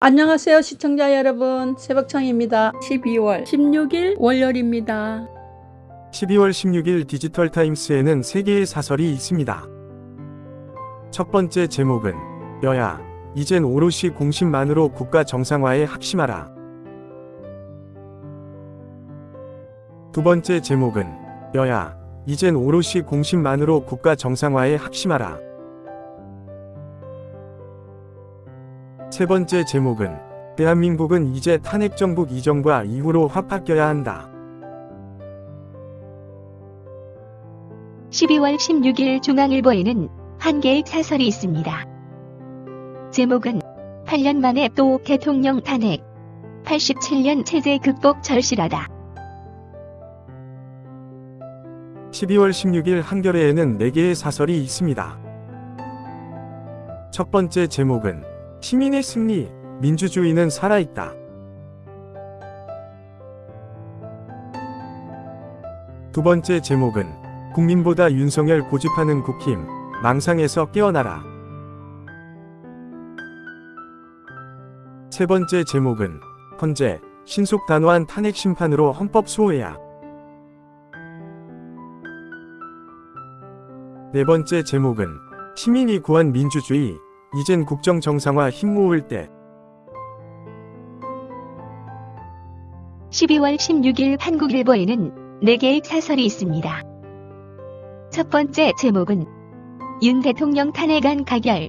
안녕하세요 시청자 여러분 새벽청입니다 12월 16일 월요일입니다 12월 16일 디지털 타임스에는 세 개의 사설이 있습니다. 첫 번째 제목은 여야 이젠 오롯이 공신만으로 국가 정상화에 합심하라. 두 번째 제목은 여야 이젠 오롯이 공신만으로 국가 정상화에 합심하라. 세 번째 제목은 대한민국은 이제 탄핵정국 이전과 이후로 확 바뀌어야 한다. 12월 16일 중앙일보에는 한 개의 사설이 있습니다. 제목은 8년 만에 또 대통령 탄핵. 87년 체제 극복 절실하다. 12월 16일 한겨레에는 4개의 사설이 있습니다. 첫 번째 제목은 시민의 승리, 민주주의는 살아있다. 두 번째 제목은 국민보다 윤석열 고집하는 국힘, 망상에서 깨어나라. 세 번째 제목은 헌재, 신속 단호한 탄핵 심판으로 헌법 수호해야. 네 번째 제목은 시민이 구한 민주주의, 이젠 국정 정상화 힘 모을 때. 12월 16일 한국일보에는 4개의 사설이 있습니다. 첫 번째 제목은 윤 대통령 탄핵안 가결.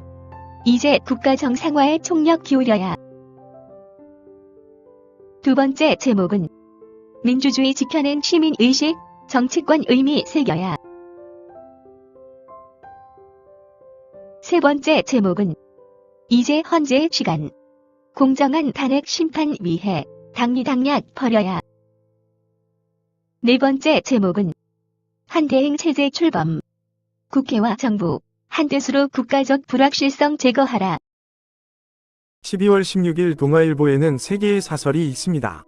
이제 국가 정상화에 총력 기울여야. 두 번째 제목은 민주주의 지켜낸 시민의식, 정치권 의미 새겨야. 세 번째 제목은 이제 헌재의 시간. 공정한 탄핵 심판 위해 당리당략 버려야. 네 번째 제목은 한대행 체제 출범. 국회와 정부 한뜻으로 국가적 불확실성 제거하라. 12월 16일 동아일보에는 3개의 사설이 있습니다.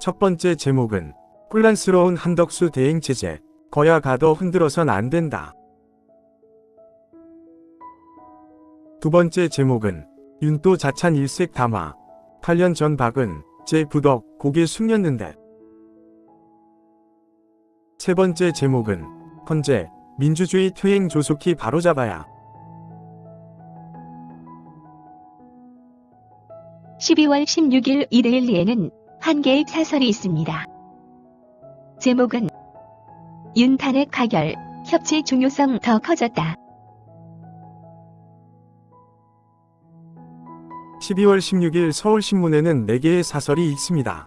첫 번째 제목은 혼란스러운 한덕수 대행 체제, 거야 가더 흔들어선 안 된다. 두 번째 제목은 윤도 자찬 일색 담화, 8년 전 박은 제 부덕 고개 숙였는데. 세 번째 제목은 헌재, 민주주의 퇴행 조속히 바로잡아야. 12월 16일 이데일리에는 한 개의 사설이 있습니다. 제목은 윤 탄핵 가결, 협치 중요성 더 커졌다. 12월 16일 서울신문에는 4개의 사설이 있습니다.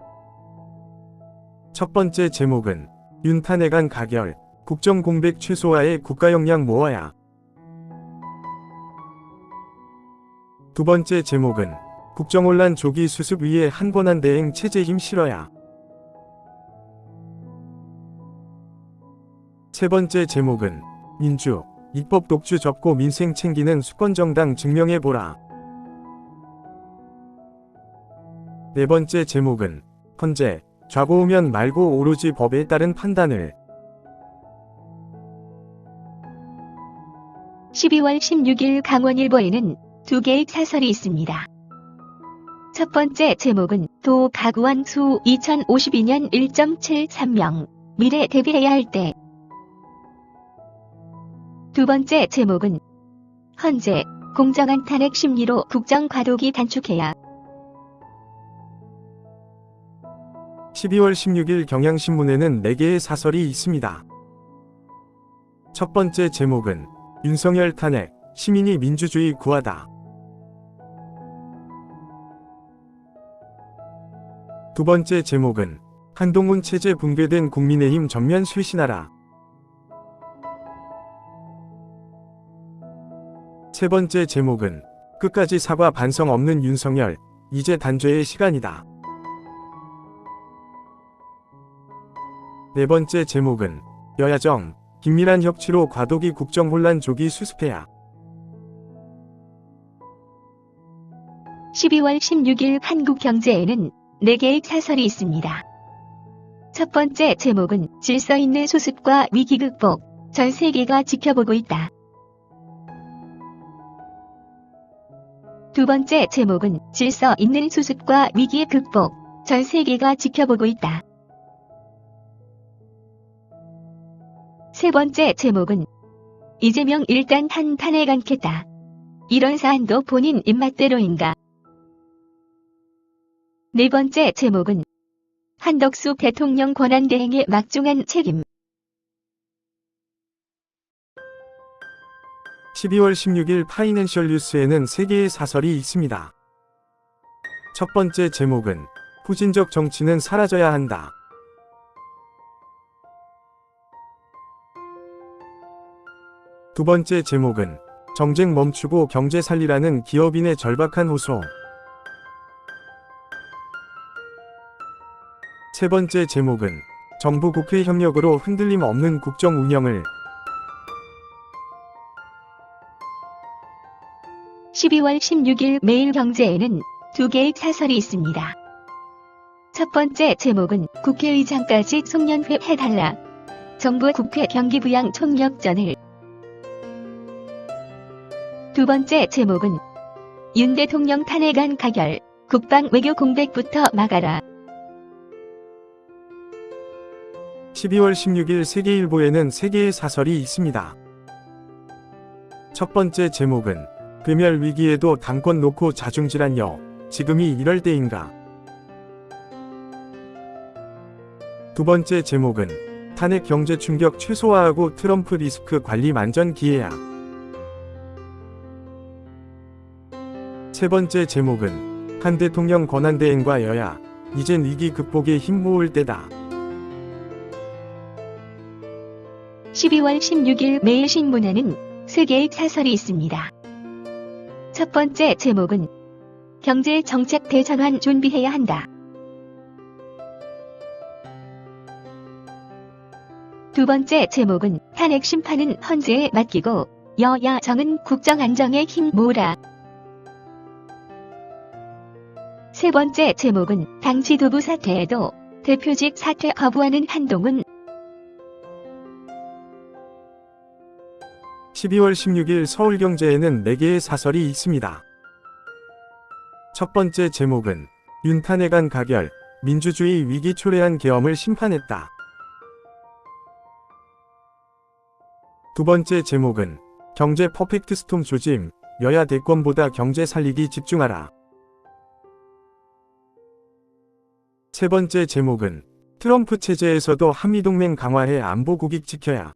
첫 번째 제목은 윤탄핵안 가결, 국정공백 최소화에 국가 역량 모아야. 두 번째 제목은 국정혼란 조기 수습 위에 한 권한 대행 체제 힘 실어야. 세 번째 제목은 민주, 입법 독주 접고 민생 챙기는 수권정당 증명해보라. 네 번째 제목은 헌재, 좌고우면 말고 오로지 법에 따른 판단을 12월 16일 강원일보에는 두 개의 사설이 있습니다. 첫 번째 제목은 도 가구원 수 2052년 1.73명 미래 대비해야 할 때. 두 번째 제목은 헌재 공정한 탄핵 심리로 국정 과도기 단축해야 12월 16일 경향신문에는 4개의 사설이 있습니다. 첫 번째 제목은 윤석열 탄핵, 시민이 민주주의 구하다. 두 번째 제목은 한동훈 체제 붕괴된 국민의힘 전면 쇄신하라. 세 번째 제목은 끝까지 사과 반성 없는 윤석열, 이제 단죄의 시간이다. 네 번째 제목은 여야정, 긴밀한 협치로 과도기 국정 혼란 조기 수습해야. 12월 16일 한국경제에는 4개의 사설이 있습니다. 첫 번째 제목은 질서 있는 수습과 위기 극복, 전 세계가 지켜보고 있다. 두 번째 제목은 질서 있는 수습과 위기 극복. 전 세계가 지켜보고 있다. 세 번째 제목은 이재명 일단 한 탄핵 않겠다. 이런 사안도 본인 입맛대로인가? 네 번째 제목은 한덕수 대통령 권한대행의 막중한 책임. 12월 16일 파이낸셜 뉴스에는 세 개의 사설이 있습니다. 첫 번째 제목은 후진적 정치는 사라져야 한다. 두 번째 제목은 정쟁 멈추고 경제 살리라는 기업인의 절박한 호소. 세 번째 제목은 정부 국회 협력으로 흔들림 없는 국정 운영을 12월 16일 매일경제에는 두 개의 사설이 있습니다. 첫 번째 제목은 국회의장까지 송년회 해달라. 정부 국회 경기부양 총력전을. 두 번째 제목은 윤 대통령 탄핵안 가결. 국방 외교 공백부터 막아라. 12월 16일 세계일보에는 세 개의 사설이 있습니다. 첫 번째 제목은 금열 위기에도 당권 놓고 자중질환여 지금이 이럴 때인가. 두 번째 제목은 탄핵 경제 충격 최소화하고 트럼프 리스크 관리 만전 기회야. 세 번째 제목은 한 대통령 권한대행과 여야 이젠 위기 극복에 힘 모을 때다. 12월 16일 매일 신문에는 세 개의 사설이 있습니다. 첫 번째 제목은 경제 정책 대전환 준비해야 한다. 두 번째 제목은 탄핵 심판은 헌재에 맡기고 여야 정은 국정 안정에 힘 모으라. 세 번째 제목은 당 지도부 사퇴에도 대표직 사퇴 거부하는 한동훈 12월 16일 서울경제에는 4개의 사설이 있습니다. 첫 번째 제목은 윤탄핵안 가결, 민주주의 위기 초래한 계엄을 심판했다. 두 번째 제목은 경제 퍼펙트 스톰 조짐, 여야 대권보다 경제 살리기 집중하라. 세 번째 제목은 트럼프 체제에서도 한미동맹 강화해 안보 국익 지켜야.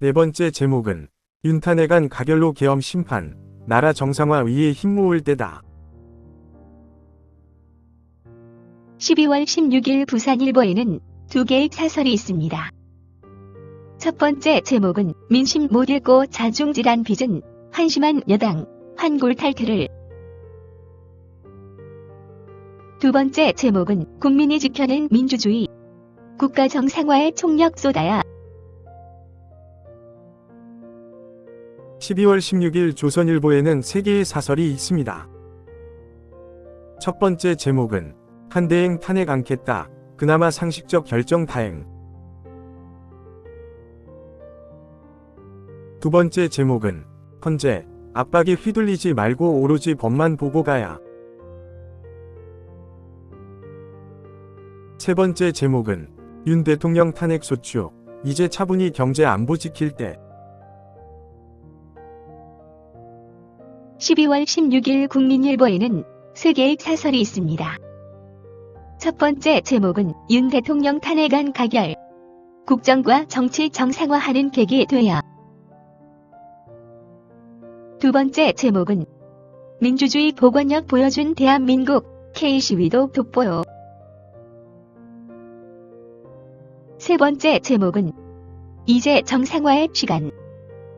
네 번째 제목은 윤탄핵안 가결로 계엄 심판, 나라 정상화 위에 힘 모을 때다. 12월 16일 부산일보에는 두 개의 사설이 있습니다. 첫 번째 제목은 민심 못 읽고 자중질환 빚은 한심한 여당 환골 탈퇴를 두 번째 제목은 국민이 지켜낸 민주주의 국가 정상화에 총력 쏟아야 12월 16일 조선일보에는 세 개의 사설이 있습니다. 첫 번째 제목은 한대행 탄핵 않겠다. 그나마 상식적 결정 다행. 두 번째 제목은 헌재 압박에 휘둘리지 말고 오로지 법만 보고 가야. 세 번째 제목은 윤 대통령 탄핵 소추 이제 차분히 경제 안보 지킬 때. 12월 16일 국민일보에는 세 개의 사설이 있습니다. 첫 번째 제목은 윤 대통령 탄핵안 가결. 국정과 정치 정상화하는 계기 되어. 두 번째 제목은 민주주의 복원력 보여준 대한민국 K시위도 돋보여. 세 번째 제목은 이제 정상화의 시간.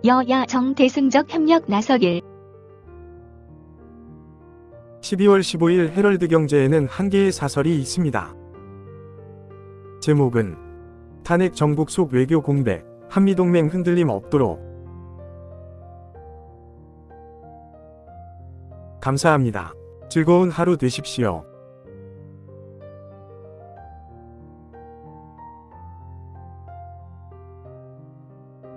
여야 정 대승적 협력 나서길. 12월 15일 헤럴드 경제에는 한 개의 사설이 있습니다. 제목은 탄핵 정국 속 외교 공백, 한미동맹 흔들림 없도록. 감사합니다. 즐거운 하루 되십시오.